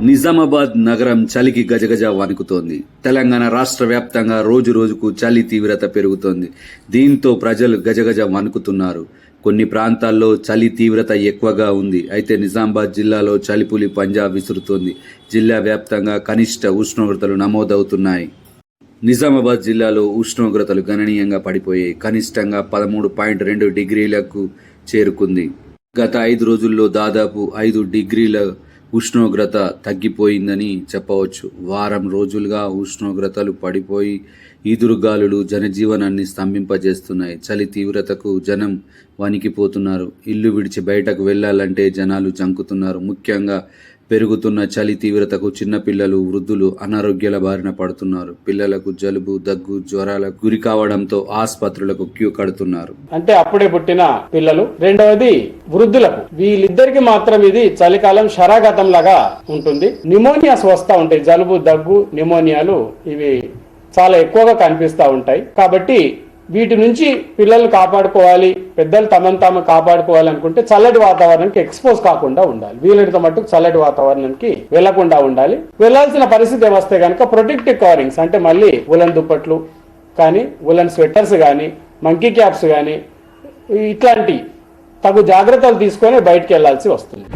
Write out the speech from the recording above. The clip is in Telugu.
నిజామాబాద్ నగరం చలికి గజగజ వణుకుతోంది. తెలంగాణ రాష్ట్ర వ్యాప్తంగా రోజు రోజుకు చలి తీవ్రత పెరుగుతోంది. దీంతో ప్రజలు గజగజ వణుకుతున్నారు. కొన్ని ప్రాంతాల్లో చలి తీవ్రత ఎక్కువగా ఉంది. అయితే నిజామాబాద్ జిల్లాలో చలిపులి పంజాబ్ విసురుతోంది. జిల్లా వ్యాప్తంగా కనిష్ట ఉష్ణోగ్రతలు నమోదవుతున్నాయి. నిజామాబాద్ జిల్లాలో ఉష్ణోగ్రతలు గణనీయంగా పడిపోయాయి. కనిష్టంగా పదమూడు పాయింట్ రెండు డిగ్రీలకు చేరుకుంది. గత ఐదు రోజుల్లో దాదాపు ఐదు డిగ్రీల ఉష్ణోగ్రత తగ్గిపోయిందని చెప్పవచ్చు. వారం రోజులుగా ఉష్ణోగ్రతలు పడిపోయి ఈదురుగాలులు జనజీవనాన్ని స్తంభింపజేస్తున్నాయి. చలి తీవ్రతకు జనం వణికిపోతున్నారు. ఇల్లు విడిచి బయటకు వెళ్ళాలంటే జనాలు జంకుతున్నారు. ముఖ్యంగా పెరుగుతున్న చలి తీవ్రతకు చిన్నపిల్లలు వృద్ధులు అనారోగ్యాల బారిన పడుతున్నారు. పిల్లలకు జలుబు దగ్గు జ్వరాలకు గురి కావడంతో ఆసుపత్రులకు క్యూ కడుతున్నారు. అంటే అప్పుడే పుట్టిన పిల్లలు. రెండవది వృద్ధులకు. వీళ్ళిద్దరికి మాత్రం ఇది చలికాలం శరాఘాతం లాగా ఉంటుంది. నిమోనియాస్ వస్తూ ఉంటాయి జలుబు దగ్గు నిమోనియాలు ఇవి చాలా ఎక్కువగా కనిపిస్తూ ఉంటాయి. కాబట్టి వీటి నుంచి పిల్లల్ని కాపాడుకోవాలి. పెద్దలు తమను తాము కాపాడుకోవాలనుకుంటే చల్లటి వాతావరణానికి ఎక్స్పోజ్ కాకుండా ఉండాలి. వీలైనంత మట్టుకు చల్లటి వాతావరణానికి వెళ్ళకుండా ఉండాలి. వెళ్ళాల్సిన పరిస్థితి వస్తే కనుక ప్రొటెక్టివ్ కవరింగ్స్ అంటే మళ్ళీ ఉలన్ దుప్పట్లు కానీ ఉలన్ స్వెటర్స్ కానీ మంకీ క్యాప్స్ కానీ ఇట్లాంటి తగు జాగ్రత్తలు తీసుకొని బయటికి వెళ్ళాల్సి వస్తుంది.